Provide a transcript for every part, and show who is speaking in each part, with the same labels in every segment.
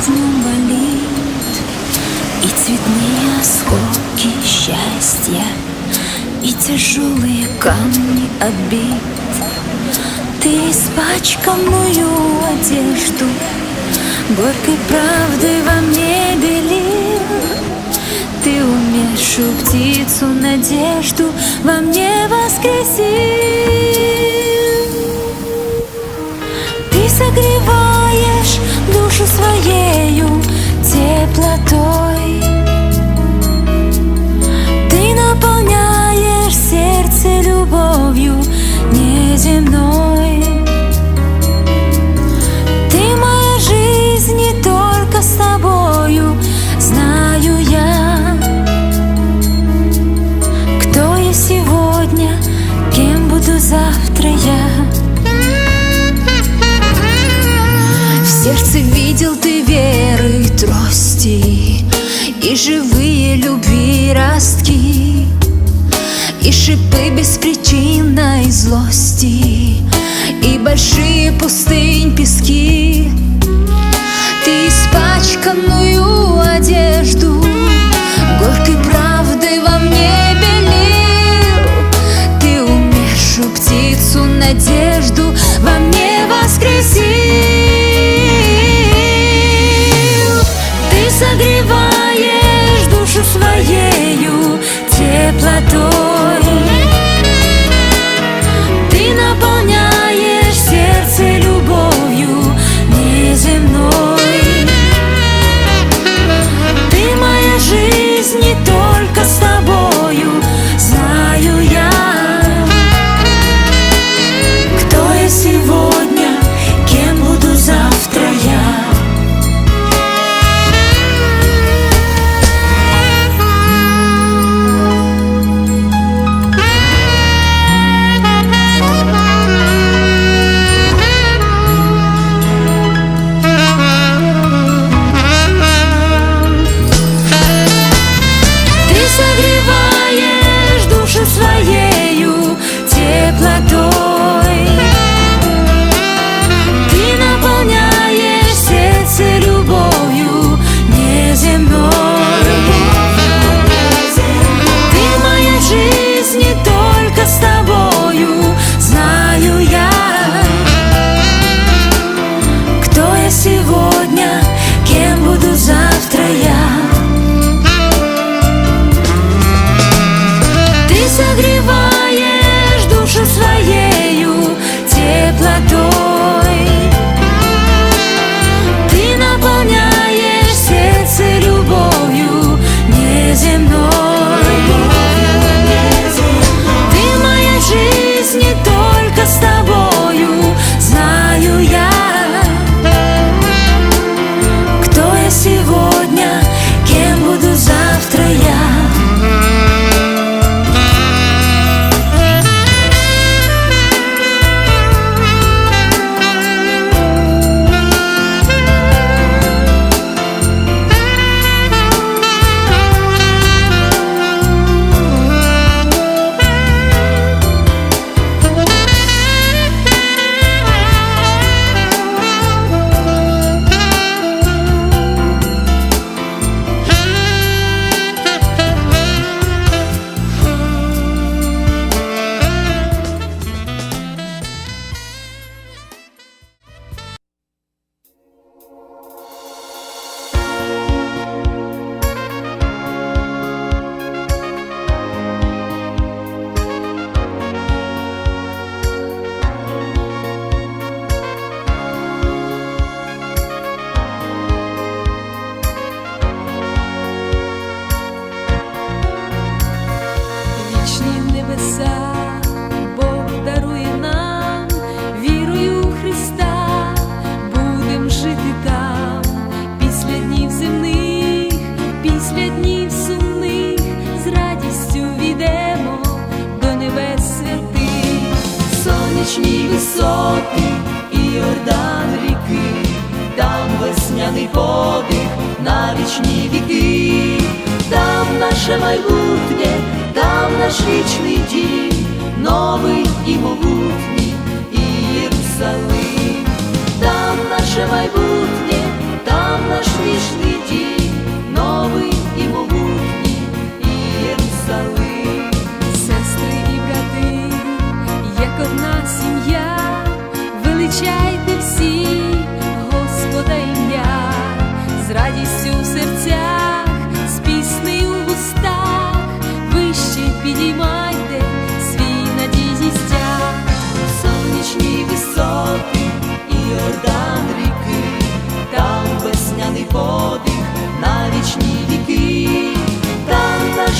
Speaker 1: в болит И цветные осколки счастья И тяжелые камни обид. Ты испачканную одежду Горькой правды во мне белил Ты умершую птицу надежду Во мне воскресил ею И шипы беспричинной злости И большие пустынь пески.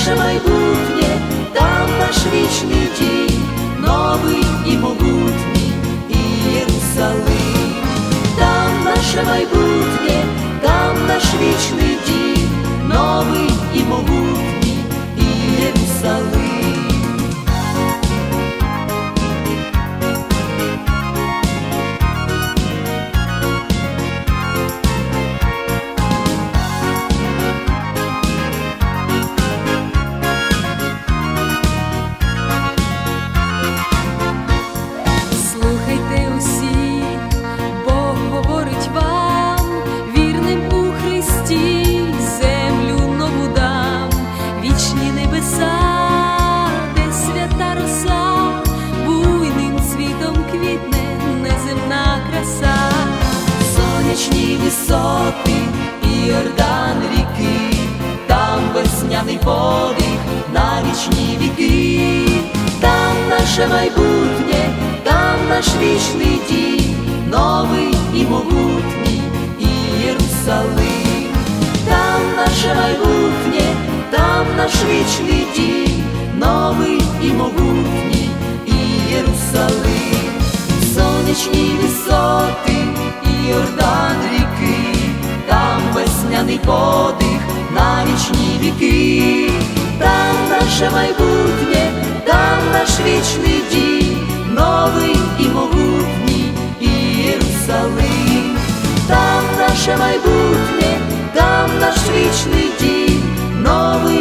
Speaker 2: наше майбутнє, там наш вічний дім, новий і могутній і Єрусалим, там наше майбутнє, там наш вічний дім, новий і могутній Наше майбутнє, там наш вічний дім, новий і могутній Єрусалим, там наше майбутнє, там наш вічний дім, новий і могутній Єрусалим, сонячні висоти і Йордан ріки, там весняний подих на вічні віки, там наше майбутнє, наш вічний дім, новий і могутній і Єрусалим, там наше майбутнє, там наш вічний дім, новий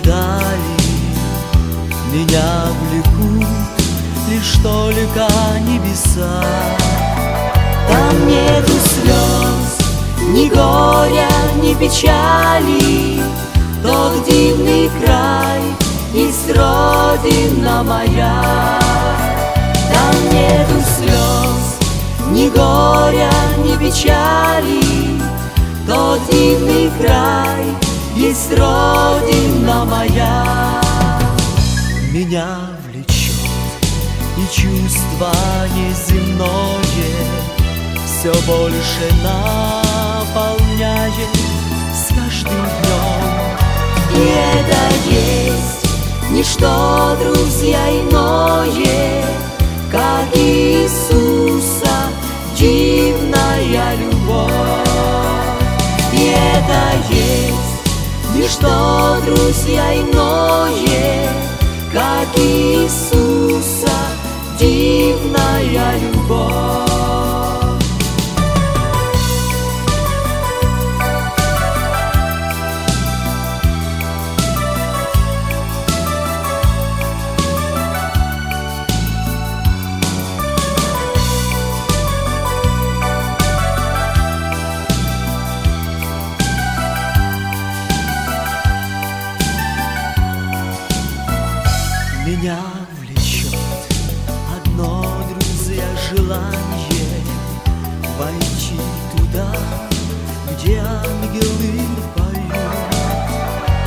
Speaker 2: дали Меня влекут лишь только небеса. Там нету слез, ни горя, ни печали. Тот дивный край есть родина моя. Там нету слез, ни горя, ни печали. Тот дивный край — есть Родина моя. Меня влечет и чувство неземное все больше наполняет с каждым днем. И это есть ничто, друзья, иное, как Иисуса дивная любовь. И это ничто, друзья, иное, как Иисуса ангелы поют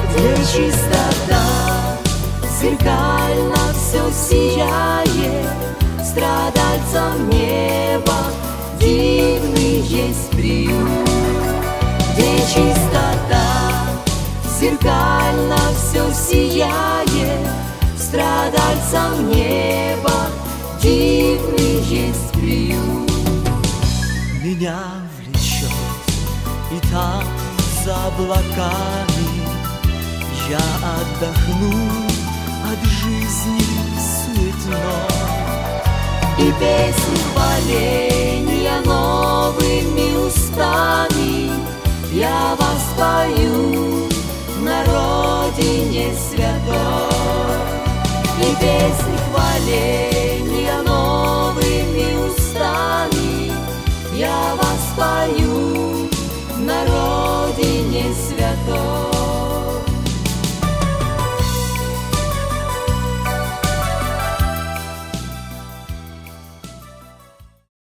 Speaker 2: Где чистота, зеркально все сияет. Страдальцам неба дивный есть приют. Где чистота, зеркально все сияет. Страдальцам неба дивный есть приют. Меня влечет и там за облаками. Я отдохну от жизни суетно И песни хваления новыми устами Я вас пою на родине святой. И песни хваления